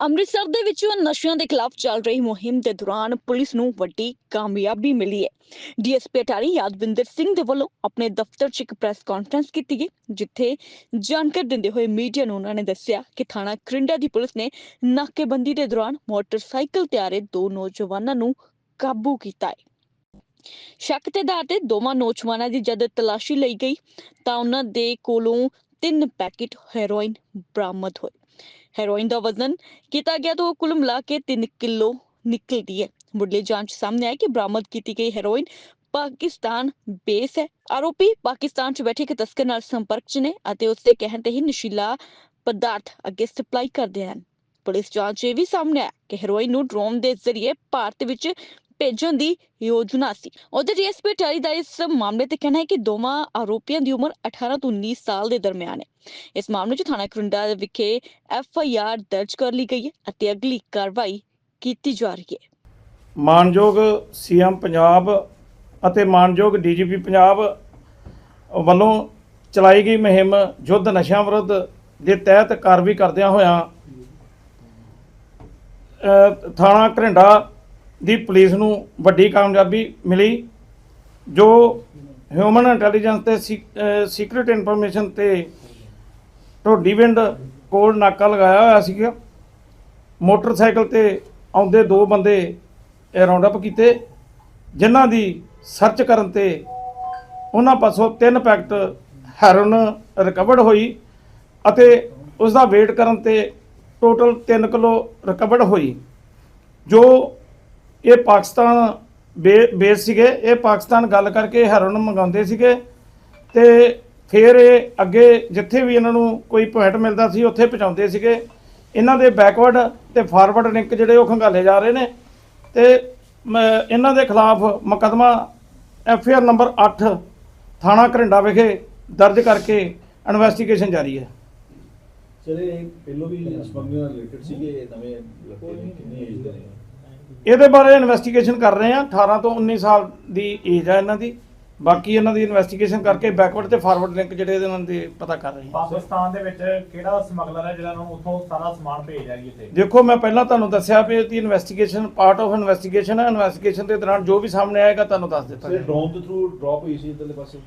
ਅੰਮ੍ਰਿਤਸਰ ਦੇ ਵਿੱਚ ਨਸ਼ਿਆਂ ਦੇ ਖਿਲਾਫ ਚੱਲ ਰਹੀ ਮੁਹਿੰਮ ਦੇ ਦੌਰਾਨ ਪੁਲਿਸ ਨੂੰ ਵੱਡੀ ਕਾਮਯਾਬੀ ਮਿਲੀ ਹੈ। ਡੀਐਸਪੀ ਅਟਾਰੀ ਯਾਦਵਿੰਦਰ ਸਿੰਘ ਦੇ ਵੱਲੋਂ ਆਪਣੇ ਦਫ਼ਤਰ 'ਚ ਇੱਕ ਪ੍ਰੈਸ ਕਾਨਫਰੰਸ ਕੀਤੀ ਗਈ, ਜਿੱਥੇ ਜਾਣਕਾਰੀ ਦਿੰਦੇ ਹੋਏ ਮੀਡੀਆ ਨੂੰ ਉਹਨਾਂ ਨੇ ਦੱਸਿਆ ਕਿ ਥਾਣਾ ਕਰਿੰਡਾ ਦੀ ਪੁਲਿਸ ਨੇ ਨਾਕੇਬੰਦੀ ਦੇ ਦੌਰਾਨ ਮੋਟਰਸਾਈਕਲ ਤੇ ਆ ਰਹੇ ਦੋ ਨੌਜਵਾਨਾਂ ਨੂੰ ਕਾਬੂ ਕੀਤਾ ਹੈ। ਸ਼ੱਕ ਦੇ ਆਧਾਰ ਤੇ ਦੋਵਾਂ ਨੌਜਵਾਨਾਂ ਦੀ ਜਦ ਤਲਾਸ਼ੀ ਲਈ ਗਈ, ਤਾਂ ਉਹਨਾਂ ਦੇ ਕੋਲੋਂ ਤਿੰਨ ਪੈਕੇਟ ਹੈਰੋਇਨ ਬਰਾਮਦ ਹੋਏ। ਹੈਰੋਇਨ ਦਾ ਵਜ਼ਨ ਕੀਤਾ ਗਿਆ ਤਾਂ ਕੁੱਲ ਮਿਲਾ ਕੇ 3 ਕਿਲੋ ਨਿਕਲਦੀ ਹੈ। ਮੁੱਢਲੀ ਜਾਂਚ ਸਾਹਮਣੇ ਆਈ ਕਿ ਬਰਾਮਦ ਕੀਤੀ ਗਈ ਹੈਰੋਇਨ ਪਾਕਿਸਤਾਨ ਬੇਸ ਹੈ। ਆਰੋਪੀ ਪਾਕਿਸਤਾਨ 'ਚ ਬੈਠੇ ਇੱਕ ਤਸਕਰ ਨਾਲ ਸੰਪਰਕ 'ਚ ਨੇ ਅਤੇ ਉਸ ਦੇ ਕਹਿਣ ਤੇ ਹੀ ਨਸ਼ੀਲਾ ਪਦਾਰਥ ਅੱਗੇ ਸਪਲਾਈ ਕਰਦੇ ਹਨ। ਪੁਲਿਸ ਜਾਂਚ ਇਹ ਵੀ ਸਾਹਮਣੇ ਆਇਆ ਕਿ ਹੈਰੋਇਨ ਨੂੰ ਡਰੋਨ ਦੇ ਜ਼ਰੀਏ ਭਾਰਤ ਵਿੱਚ ਭੇਜਣ ਦੀ ਯੋਜਨਾ ਸੀ। ਉਧਰ ਡੀਐਸਪੀ ਟਾਰੀ ਦਾ ਇਸ ਮਾਮਲੇ ਤੇ ਕਹਿਣਾ ਹੈ ਕਿ ਦੋਵਾਂ ਆਰੋਪੀਆਂ ਦੀ ਉਮਰ 18 ਤੋਂ 19 ਸਾਲ ਦੇ ਦਰਮਿਆਨ ਹੈ। ਇਸ ਮਾਮਲੇ 'ਚ ਥਾਣਾ ਕਰਿੰਡਾ ਵਿਖੇ ਐਫ ਦਰਜ ਕਰ ਲਈ ਗਈ ਹੈ ਅਤੇ ਅਗਲੀ ਕਾਰਵਾਈ ਕੀਤੀ ਜਾ ਰਹੀ ਹੈ। ਮਾਨਯੋਗ ਸੀਐਮ ਪੰਜਾਬ ਅਤੇ ਮਾਨਯੋਗ ਡੀਜੀਪੀ ਪੰਜਾਬ ਵੱਲੋਂ ਚਲਾਈ ਗਈ ਮੁਹਿੰਮ ਯੁੱਧ ਨਸ਼ਿਆਂ ਵਿਰੁੱਧ ਦੇ ਤਹਿਤ ਕਾਰਵਾਈ ਕਰਦਿਆਂ ਹੋਇਆਂ ਥਾਣਾ ਘਰਿੰਡਾ ਦੀ ਪੁਲਿਸ ਨੂੰ ਵੱਡੀ ਕਾਮਯਾਬੀ ਮਿਲੀ, ਜੋ ਹਿਊਮਨ ਇੰਟੈਲੀਜੈਂਸ ਤੇ ਸੀਕ੍ਰੀਟ ਇਨਫੋਰਮੇਸ਼ਨ ਤੇ ਢੋਡੀਵਿੰਡ ਕੋਲ ਨਾਕਾ ਲਗਾਇਆ ਹੋਇਆ ਸੀਗਾ। ਮੋਟਰਸਾਈਕਲ ਤੇ ਆਉਂਦੇ ਦੋ ਬੰਦੇ ਇਹ ਰਾਉਂਡ ਅਪ ਕੀਤੇ, ਜਿਨ੍ਹਾਂ ਦੀ ਸਰਚ ਕਰਨ ਤੇ ਉਹਨਾਂ ਪਾਸੋਂ ਤਿੰਨ ਪੈਕਟ ਹੈਰੋਨ ਰਿਕਵਰਡ ਹੋਈ ਅਤੇ ਉਸ ਦਾ ਵੇਟ ਕਰਨ ਤੇ ਟੋਟਲ 3 ਕਿਲੋ ਰਿਕਵਰਡ ਹੋਈ, ਜੋ ਇਹ ਪਾਕਿਸਤਾਨ ਬੇ- ਬੇਸ ਸੀਗੇ, ਇਹ ਪਾਕਿਸਤਾਨ ਗੱਲ ਕਰਕੇ ਹੈਰੋਨ ਮੰਗਾਉਂਦੇ ਸੀਗੇ ਤੇ ਫਿਰ ਇਹ ਅੱਗੇ ਜਿੱਥੇ ਵੀ ਇਹਨਾਂ ਨੂੰ ਕੋਈ ਪੁਆਇੰਟ ਮਿਲਦਾ ਸੀ, ਉੱਥੇ ਪਹੁੰਚਾਉਂਦੇ ਸੀਗੇ। ਇਹਨਾਂ ਦੇ ਬੈਕਵਰਡ ਤੇ ਫਾਰਵਰਡ ਲਿੰਕ ਜਿਹੜੇ ਉਹ ਖੰਗਾਲੇ ਜਾ ਰਹੇ ਨੇ ਤੇ ਇਹਨਾਂ ਦੇ ਖਿਲਾਫ ਮੁਕੱਦਮਾ ਐਫ ਆਰ ਨੰਬਰ 8 ਥਾਣਾ ਘਰਿੰਡਾ ਵਿਖੇ ਦਰਜ ਕਰਕੇ ਇਨਵੈਸਟੀਗੇਸ਼ਨ ਜਾਰੀ ਹੈ। ਚਲੇ ਪਹਿਲੋਂ ਵੀ ਸਮਗਲਿੰਗ ਨਾਲ ਰਿਲੇਟਡ ਸੀਗੇ ਨਵੇਂ ਲੱਗੇ ਨੇ, ਕਿੰਨੀ ਏਜ ਦੇ ਨੇ? ਇਹਦੇ ਬਾਰੇ ਇਨਵੈਸਟੀਗੇਸ਼ਨ ਕਰ ਰਹੇ ਆ 18 ਤੋਂ 19 ਸਾਲ ਦੀ ਏਜ ਆ ਇਹਨਾਂ ਦੀ। ਬਾਕੀ ਇਹਨਾਂ ਦੀ ਇਨਵੈਸਟੀਗੇਸ਼ਨ ਕਰਕੇ ਬੈਕਵਰਡ ਤੇ ਫਾਰਵਰਡ ਲਿੰਕ ਜਿਹੜੇ ਇਹਨਾਂ ਦੇ ਪਤਾ ਕਰ ਰਹੇ ਹਾਂ। ਪਾਕਿਸਤਾਨ ਦੇ ਵਿੱਚ ਕਿਹੜਾ ਸਮਗਲਰ ਹੈ ਜਿਹੜਾ ਨੂੰ ਉੱਥੋਂ ਸਾਰਾ ਸਮਾਨ ਭੇਜ ਰਿਹਾ ਜੀ ਇੱਥੇ? ਦੇਖੋ ਮੈਂ ਪਹਿਲਾਂ ਤੁਹਾਨੂੰ ਦੱਸਿਆ ਵੀ ਇਹਦੀ ਇਨਵੈਸਟੀਗੇਸ਼ਨ ਪਾਰਟ ਆਫ ਇਨਵੈਸਟੀਗੇਸ਼ਨ ਹੈ। ਇਨਵੈਸਟੀਗੇਸ਼ਨ ਦੇ ਦੌਰਾਨ ਜੋ ਵੀ ਸਾਹਮਣੇ ਆਏਗਾ ਤੁਹਾਨੂੰ ਦੱਸ ਦਿੱਤਾ ਜਾਏਗਾ। ਡਰੋਨ ਦੇ ਥਰੂ ਡ੍ਰੌਪ ਹੋਈ ਸੀ ਇਧਰਲੇ ਪਾਸੇ।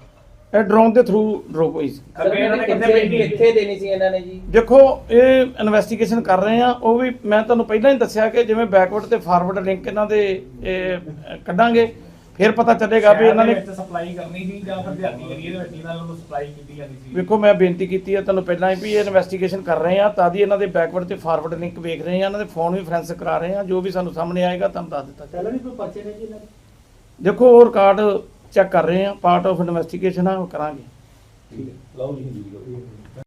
ਇਹ ਡਰੋਨ ਦੇ ਥਰੂ ਡਰੋਪ ਹੋਈ ਸੀ। ਅੱਗੇ ਇਹਨਾਂ ਨੇ ਕਿੱਥੇ ਦੇਣੀ ਸੀ ਇਹਨਾਂ ਨੇ ਜੀ? ਦੇਖੋ ਇਹ ਇਨਵੈਸਟੀਗੇਸ਼ਨ ਕਰ ਰਹੇ ਆ। ਉਹ ਵੀ ਮੈਂ ਤੁਹਾਨੂੰ ਪਹਿਲਾਂ ਹੀ ਦੱਸਿਆ ਕਿ ਜਿਵੇਂ ਬੈਕਵਰਡ ਤੇ ਫਾਰਵਰਡ ਲਿੰਕ ਇਹਨਾਂ ਦੇ ਇਹ, ਕੱਢਾਂਗੇ ਫਿਰ ਪਤਾ ਚੱਲੇਗਾ ਵੀ ਇਹਨਾਂ ਨੇ ਸਪਲਾਈ ਕਰਨੀ ਸੀ ਜਾਂ ਫਿਰ ਦਿਹਾਤੀ ਏਰੀਆ ਦੇ ਵਿੱਚ ਇਹਨਾਂ ਨੂੰ ਸਪਲਾਈ ਕੀਤੀ ਜਾਂਦੀ ਸੀ। ਵੇਖੋ ਮੈਂ ਬੇਨਤੀ ਕੀਤੀ ਹੈ ਤੁਹਾਨੂੰ ਪਹਿਲਾਂ ਹੀ ਵੀ ਇਹ ਇਨਵੈਸਟੀਗੇਸ਼ਨ ਕਰ ਰਹੇ ਆ ਤਾਂ ਦੀ ਇਹਨਾਂ ਦੇ ਬੈਕਵਰਡ ਤੇ ਫਾਰਵਰਡ ਲਿੰਕ ਵੇਖ ਰਹੇ ਆ ਇਹਨਾਂ ਦੇ ਫੋਨ ਵੀ ਫੋਰੈਂਸਿਕ ਕਰਾ ਰਹੇ ਆ ਜੋ ਵੀ ਸਾਨੂੰ ਸਾਹਮਣੇ ਆਏਗਾ ਤੁਹਾਨੂੰ ਦੱਸ ਦਿੱਤਾ ਜਾਏਗਾ। ਪਹਿਲਾਂ ਵੀ ਕੋਈ ਪਰਚੇ ਨੇ ਜੀ ਇਹਨਾਂ ਦੇ? ਦੇਖੋ ਉਹ ਰਿਕਾਰਡ ਚੈੱਕ ਕਰ ਰਹੇ ਆ ਪਾਰਟ ਆਫ ਇਨਵੈਸਟੀਗੇਸ਼ਨ ਆ, ਉਹ ਕਰਾਂਗੇ। ਠੀਕ ਹੈ। ਲਓ ਜੀ ਹਿੰਦੀ